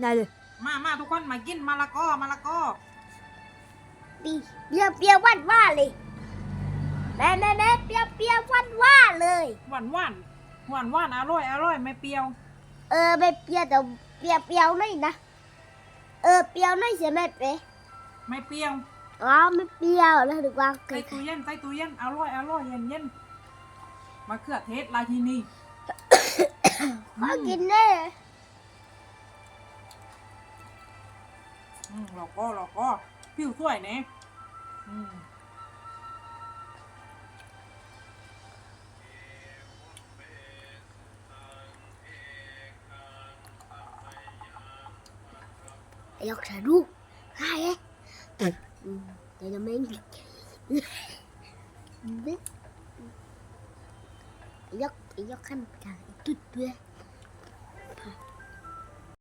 ได้เลยมามาทุกคนมากินมะละกอมะละกอปีเปรี้ยวเปรี้ยวหวานว่าเลยแน่แน่แน่เปรี้ยวเปรี้ยวหวานว่าเลยหวานหวานหวานหวานอร่อยอร่อยไม่เปรี้ยว เออไม่เปรี้ยวแต่เปรี้ยวเปรี้ยวหน่อยนะเออเปรี้ยวหน่อยใช่ไหมเป๊ะไม่เปรี้ยวอ๋อไม่เปรี้ยวแล้วถึงวางใส่เกิดตู้เย็นใส่ตู้เย็นอร่อยอร่อยเย็นเย็นมะเขือเทศราชินีขอกินได้ อืมเราก็เราก็ผิวสวยเนี่ยอืมยกสะดุกใช่ไหมแต่ยังไม่ยกยกขั้นกลางตุ๊ดด้วย